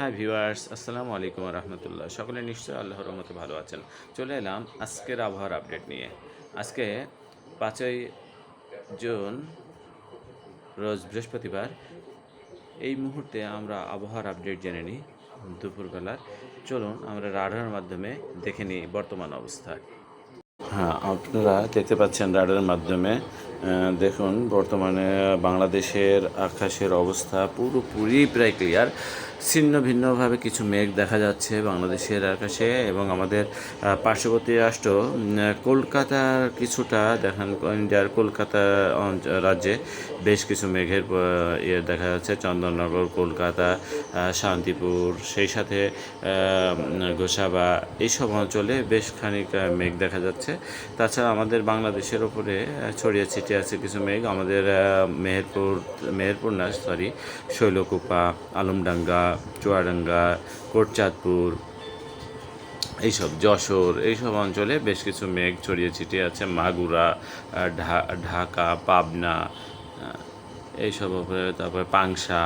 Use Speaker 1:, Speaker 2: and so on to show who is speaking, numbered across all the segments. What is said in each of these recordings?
Speaker 1: হ্যাঁ ভিউয়ার্স আসসালামু আলাইকুম রহমতুল্লাহ সকলে নিশ্চয়ই আল্লাহর রহমতে ভালো আছেন। চলে এলাম আজকের আবহাওয়ার আপডেট নিয়ে। আজকে পাঁচই জুন, রোজ বৃহস্পতিবার। এই মুহূর্তে আমরা আবহাওয়ার আপডেট জেনে নিই দুপুরবেলার। চলুন আমরা রাডারের মাধ্যমে দেখে নিই বর্তমান অবস্থা। হ্যাঁ আপনারা দেখতে পাচ্ছেন রাডারের মাধ্যমে। দেখুন, বর্তমানে বাংলাদেশের আকাশের অবস্থা পুরোপুরি প্রায় ক্লিয়ার ছিন্ন ভিন্নভাবে কিছু মেঘ দেখা যাচ্ছে বাংলাদেশের আকাশে এবং আমাদের পার্শ্ববর্তী রাষ্ট্র কলকাতার কিছুটা দেখান, ইন্ডিয়ার কলকাতা রাজ্যে বেশ কিছু মেঘের ইয়ে দেখা যাচ্ছে। চন্দননগর, কলকাতা শান্তিপুর, সেই সাথে গোসাবা এইসব অঞ্চলে বেশ খানিক মেঘ দেখা যাচ্ছে। তাছাড়া আমাদের বাংলাদেশের ওপরে ছড়িয়ে ছিটিয়ে আছে কিছু মেঘ। আমাদের মেহেরপুর মেহেরপুর না সরি শৈলকুপা, আলমডাঙ্গা চুয়াডাঙ্গা, কোটচাঁদপুর, এইসব যশোর, এইসব অঞ্চলে বেশ কিছু মেঘ ছড়িয়ে ছিটিয়ে আছে। মাগুরা ঢাকা, পাবনা এইসব তারপরে পাংশা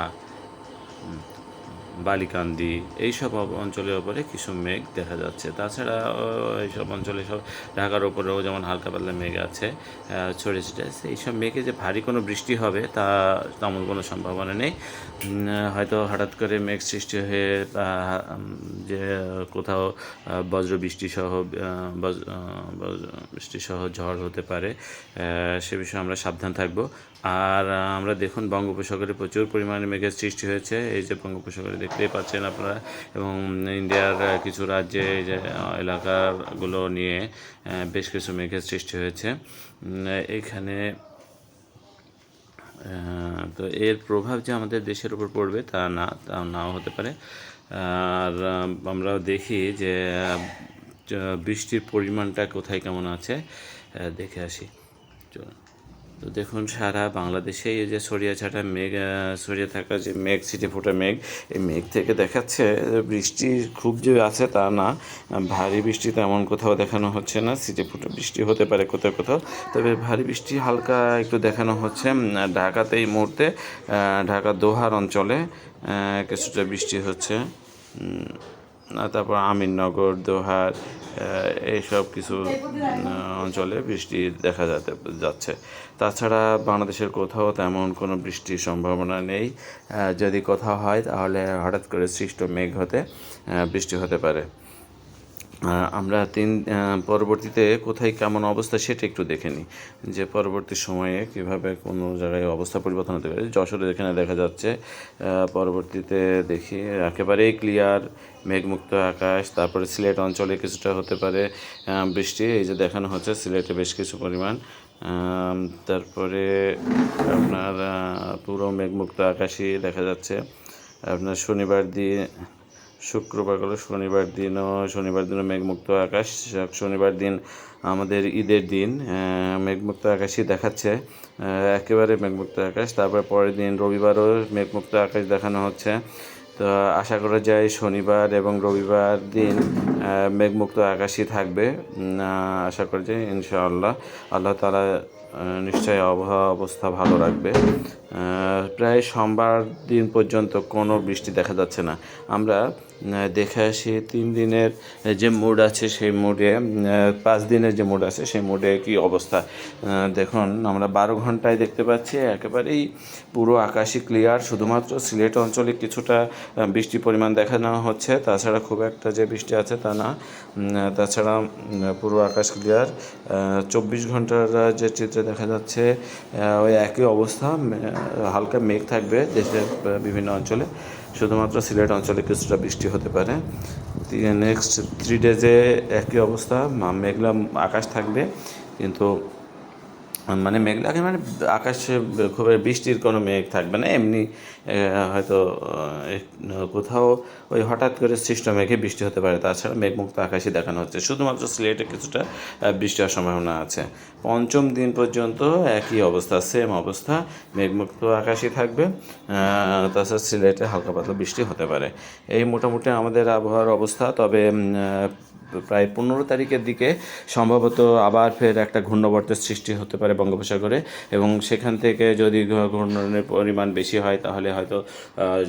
Speaker 1: বালিকান্দি এইসব অঞ্চলের ওপরে কিছু মেঘ দেখা যাচ্ছে। তাছাড়া এইসব অঞ্চলে সব ঢাকার ওপরেও যেমন হালকা পাতলা মেঘ আছে আহ, ছড়িয়ে ছিটিয়ে আছে এইসব মেঘে যে ভারী কোনো বৃষ্টি হবে তা তেমন কোনো সম্ভাবনা নেই। হয়তো হঠাৎ করে মেঘ সৃষ্টি হয়ে যে কোথাও বজ্র বৃষ্টি সহ আহ, বজ- আহ, বজ্র বৃষ্টি সহ ঝড় হতে পারে সে বিষয়ে আমরা সাবধান থাকব। আর আমরা দেখুন বঙ্গোপসাগরে প্রচুর পরিমাণে মেঘের সৃষ্টি হয়েছে। এই যে বঙ্গোপসাগরে দেখতেই পাচ্ছেন আপনারা। এবং ইন্ডিয়ার কিছু রাজ্যে এলাকাগুলো নিয়ে বেশ কিছু মেঘের সৃষ্টি হয়েছে। এখানে তো এর প্রভাব যে আমাদের দেশের উপর পড়বে তা না, তা নাও হতে পারে। আর আমরা দেখি যে বৃষ্টির পরিমাণটা কোথায় কেমন আছে দেখে আসি। চলুন। তো দেখুন, সারা বাংলাদেশে এই যে ছড়িয়ে ছাটা মেঘ ছড়িয়ে থাকা যে মেঘ ছিটে ফোটা মেঘ, এই মেঘ থেকে দেখাচ্ছে বৃষ্টি খুব যে আছে তা না। ভারী বৃষ্টি তেমন কোথাও দেখানো হচ্ছে না। ছিটে ফোটা বৃষ্টি হতে পারে কোথাও কোথাও। তবে ভারী বৃষ্টি হালকা একটু দেখানো হচ্ছে। ঢাকাতে এই মুহূর্তে ঢাকা দোহার অঞ্চলে কিছুটা বৃষ্টি হচ্ছে। তারপর আমিননগর, দোহার এইসব কিছু অঞ্চলে বৃষ্টি দেখা যাতে, যাচ্ছে। তাছাড়া বাংলাদেশের কোথাও তেমন কোনো বৃষ্টির সম্ভাবনা নেই। যদি কোথাও হয় তাহলে হঠাৎ করে সৃষ্ট মেঘ হতে বৃষ্টি হতে পারে। আমরা তিন পরবর্তীতে কোথায় কেমন অবস্থা সেটা একটু দেখে নিই। যে পরবর্তী সময়ে কীভাবে কোনো জায়গায় অবস্থা পরিবর্তন হতে পারে। যশোরে এখানে দেখা যাচ্ছে পরবর্তীতে দেখি একেবারেই ক্লিয়ার মেঘমুক্ত আকাশ, তারপরে সিলেট অঞ্চলে কিছুটা হতে পারে বৃষ্টি, এই যে দেখানো হচ্ছে সিলেটে বেশ কিছু পরিমাণ। তারপরে আপনার পুরো মেঘমুক্ত আকাশই দেখা যাচ্ছে। আপনার শনিবার দিয়ে শুক্রবার গেল, শনিবার দিনও শনিবার দিনও মেঘমুক্ত আকাশ, শনিবার দিন আমাদের ঈদের দিন মেঘমুক্ত আকাশই দেখাচ্ছে একেবারে মেঘমুক্ত আকাশ, তারপর পরের দিন রবিবারও মেঘমুক্ত আকাশ দেখানো হচ্ছে। তো আশা করা যায় শনিবার এবং রবিবার দিন মেঘমুক্ত আকাশই থাকবে আশা করা যায় ইনশাআল্লাহ। আল্লাহ তালা নিশ্চয়ই আবহাওয়া অবস্থা ভালো রাখবে। প্রায় সোমবার দিন পর্যন্ত কোনো বৃষ্টি দেখা যাচ্ছে না। আমরা দেখে আসি তিন দিনের যে মুড আছে সেই মুডে পাঁচ দিনের যে মুড আছে সেই মুডে কি অবস্থা? দেখুন আমরা বারো ঘন্টায় দেখতে পাচ্ছি একেবারেই পুরো আকাশই ক্লিয়ার শুধুমাত্র সিলেট অঞ্চলে কিছুটা আহ, বৃষ্টির পরিমাণ দেখানো হচ্ছে তাছাড়া খুব একটা যে বৃষ্টি আছে তা না। তাছাড়া পুরো আকাশ ক্লিয়ার চব্বিশ ঘণ্টার যে চিত্রে দেখা যাচ্ছে ওই একই অবস্থা হালকা মেঘ থাকবে দেশের বিভিন্ন অঞ্চলে। শুধুমাত্র সিলেট অঞ্চলে কিছুটা বৃষ্টি হতে পারে। নেক্সট থ্রি ডেজে একই অবস্থা মেঘলা আকাশ থাকবে, কিন্তু মানে আকাশ মানে আকাশে খুব বৃষ্টির কোনো মেঘ থাকবে না, এমনি হয়তো কোথাও ওই হঠাৎ করে সৃষ্ট মেঘে বৃষ্টি হতে পারে, তাছাড়া মেঘমুক্ত আকাশই দেখানো হচ্ছে। শুধুমাত্র সিলেটে কিছুটা বৃষ্টি হওয়ার সম্ভাবনা আছে। পঞ্চম দিন পর্যন্ত একই অবস্থা সেম অবস্থা, মেঘমুক্ত আকাশই থাকবে তাছাড়া সিলেটে হালকা পাতলা বৃষ্টি হতে পারে। এই মোটামুটি আমাদের আবহাওয়ার অবস্থা, তবে প্রায় পনেরো তারিখের দিকে সম্ভবত আবার ফের একটা ঘূর্ণবর্তের সৃষ্টি হতে পারে বঙ্গোপসাগরে। এবং সেখান থেকে যদি ঘূর্ণনের পরিমাণ বেশি হয়, তাহলে হয়তো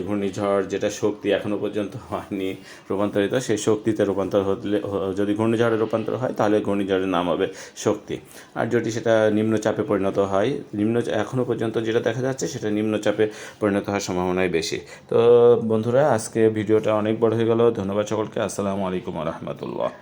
Speaker 1: ঘূর্ণিঝড় যেটা শক্তি এখনও পর্যন্ত হয়নি রূপান্তরিত, সেই শক্তিতে রূপান্তর হলে যদি ঘূর্ণিঝড়ে রূপান্তর হয়, তাহলে ঘূর্ণিঝড়ের নাম হবে শক্তি। আর যদি সেটা নিম্নচাপে পরিণত হয়, নিম্ন এখনও পর্যন্ত যেটা দেখা যাচ্ছে, সেটা নিম্নচাপে পরিণত হওয়ার সম্ভাবনাই বেশি। তো বন্ধুরা, আজকে ভিডিওটা অনেক বড় হয়ে গেল। ধন্যবাদ সকলকে। আসসালামু আলাইকুম রহমতুল্লাহ।